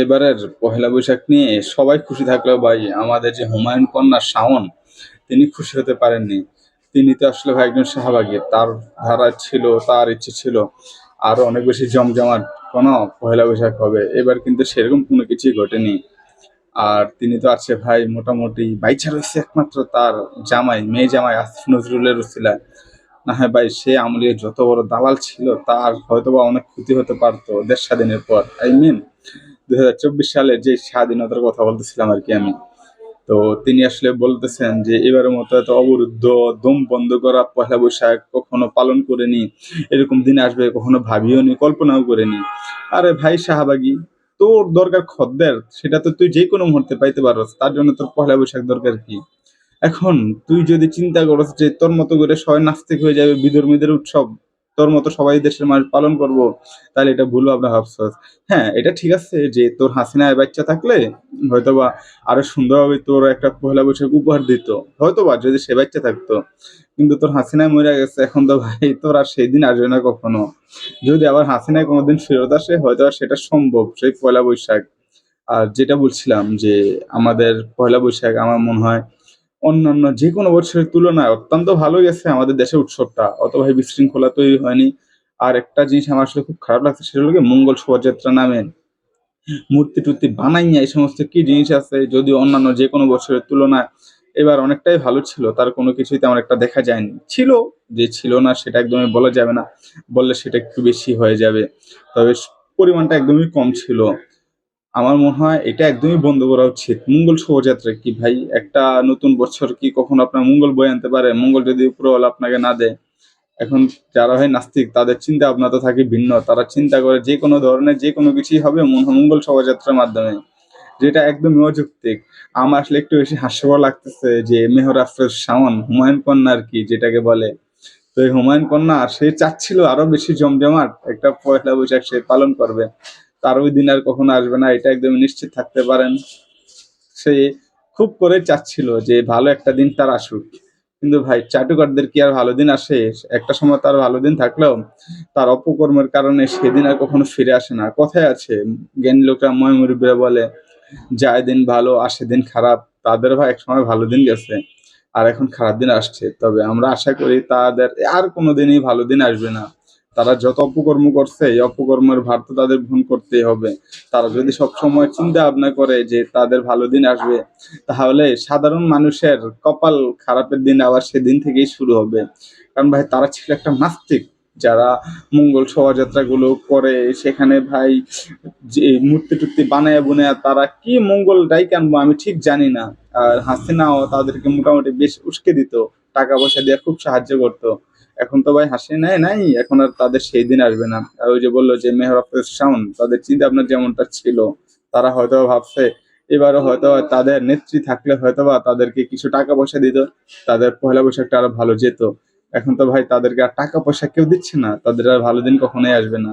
এবারের পহেলা বৈশাখ নিয়ে সবাই খুশি থাকলেও ভাই, আমাদের যে হুমায়ুন কন্যা শাওন, তিনি খুশি হতে পারেননি। তিনি তো আসলে ভাই একজন শাহবাগী, তার ধারা ছিল, তার ইচ্ছে ছিল আরও অনেক বেশি জমজমাট কোনো পহেলা বৈশাখ হবে। এবার কিন্তু সেরকম কোনো কিছুই ঘটেনি। আর তিনি তো আছে ভাই, মোটামুটি বাইচা রয়েছে একমাত্র তার জামাই, মেয়ে জামাই আসিফ নজরুলের উসিলায়। না হ্যাঁ ভাই, সে আমলে যত বড় দালাল ছিল, তার হয়তোবা অনেক ক্ষতি হতে পারতো দেশ স্বাধীনের পর। আই মিন দুই হাজার চব্বিশ সালে যে স্বাধীনতার কথা বলতেছিলাম আর কি আমি, তো তিনি আসলে বলতেছেন যে এবারের মতো এত অবরুদ্ধ, দম বন্ধ করা, পয়লা বৈশাখ কখনো পালন করেনি, এরকম দিন আসবে কখনো ভাবিও নি, কল্পনাও করেনি। আরে ভাই শাহবাগী, তোর দরকার খদ্দের, সেটা তো তুই যে কোনো মুহূর্তে পাইতে পারস, তার জন্য তোর পয়লা বৈশাখ দরকার কি? এখন তুই যদি চিন্তা করস যে তোর মতো করে সবাই নাস্তিক হয়ে যাবে, বিধর্মীদের উৎসব তোর মতো সবাই দেশের মানুষ পালন করব, তাহলে এটা ভুল ভাবনা ভাবছস হ্যাঁ এটা ঠিক আছে যে তোর হাসিনায় বাচ্চা থাকলে হয়তোবা আরও সুন্দরভাবে তোর একটা পয়লা বৈশাখ উপহার দিত, হয়তোবা যদি সে বাচ্চা থাকতো। কিন্তু তোর হাসিনায় মরে গেছে, এখন তো ভাই তোর আর সেই দিন আসবে না কখনো। যদি আবার হাসিনায় কোনোদিন ফেরত আসে হয়তো সেটা সম্ভব সেই পয়লা বৈশাখ। আর যেটা বলছিলাম যে আমাদের পয়লা বৈশাখ আমার মনে হয় অন্যান্য যে কোনো বছরের তুলনায় অত্যন্ত ভালো গেছে আমাদের দেশের উৎসবটা। অত ভাই বিশৃঙ্খলা তৈরি হয়নি। আর একটা জিনিস আমার আসলে খুব খারাপ লাগছে, সেটা হলো মঙ্গল শোভাযাত্রা নামে মূর্তি টুর্তি বানাইয়া এই সমস্ত কি জিনিস আছে যদি অন্যান্য যে কোনো বছরের তুলনায় এবার অনেকটাই ভালো ছিল, তার কোনো কিছুই তেমন একটা দেখা যায়নি। ছিল, যে ছিল না সেটা একদমই বলা যাবে না, বললে সেটা একটু বেশি হয়ে যাবে। তবে পরিমাণটা একদমই কম ছিল। আমার মনে হয় এটা একদমই বন্ধ করা উচিত। মঙ্গল শোভাযাত্রা কি ভাই? একটা নতুন বছর কি কখন আপনার মঙ্গল বয়ে আনতে পারে? মঙ্গল যদি উপরওয়ালা আপনাকে না দেয়, এখন যারা হয় নাস্তিক, তাদের চিন্তা ভাবনা তো থাকে ভিন্ন। তারা চিন্তা করে যে কোনো ধরনের যে কোনো কিছুই হবে মঙ্গল শোভাযাত্রার মাধ্যমে। যেটা একদমই অযৌক্তিক। আমার আসলে একটু বেশি হাস্যকর লাগতেছে যে মেহর আফরোজ শাওন, হুমায়ুন কন্যা আর কি যেটাকে বলে? তো এই হুমায়ুন কন্যা, সে চাচ্ছিল আরও বেশি জমজমাট। একটা পয়লা বৈশাখ সে পালন করবে। তার ওই দিন আর কখনো আসবে না, এটা একদম নিশ্চিত থাকতে পারেন। সে খুব করে চাচ্ছিল যে ভালো একটা দিন তার আসুক। কিন্তু ভাই, চাটুকারদের কি আর ভালো দিন আসে? একটা সময় তার ভালো দিন থাকলেও তার অপকর্মের কারণে সেদিন আর কখনো ফিরে আসে না। কথায় আছে, জ্ঞানী লোকরা ময় মুরব্বীরা বলে, যায় দিন ভালো, আসে দিন খারাপ। তাদের ভাই এক সময় ভালো দিন গেছে আর এখন খারাপ দিন আসছে। তবে আমরা আশা করি তাদের আর কোনোদিনই ভালো দিন আসবে না। তারা যত অপকর্ম করছে, এই অপকর্মের ভার তো তাদের বহন করতেই হবে। তারা যদি সবসময় চিন্তা ভাবনা করে যে তাদের ভালো দিন আসবে, তাহলে সাধারণ মানুষের কপাল খারাপের দিন আবার সেদিন থেকেই শুরু হবে। কারণ ভাই, তারা ছিল একটা নাস্তিক। যারা মঙ্গল শোভাযাত্রা গুলো করে, সেখানে ভাই যে মূর্তি টুর্তি বানায় বুনায়, তারা কি মঙ্গল ডাইকে আনব আমি ঠিক জানি না। আর হাসিনাও তাদেরকে মোটামুটি বেশ উস্কে দিত, টাকা পয়সা দিয়ে খুব সাহায্য করতো। এখন তো ভাই হাসি নাই নাই, এখন আর তাদের সেই দিন আসবে না। আর ওই যে বলল যে মেহর আফরোজ শাওন তাদের চিন্তা ভাবনা যেমনটা ছিল, তারা হয়তো ভাবছে, এবারও হয়তো তাদের নেত্রী থাকলে হয়তো বা তাদেরকে কিছু টাকা পয়সা দিত, তাদের পয়লা বৈশাখটা আরও ভালো যেত। এখন তো ভাই তাদেরকে আর টাকা পয়সা কেউ দিচ্ছে না, তাদের আর ভালো দিন কখনোই আসবে না।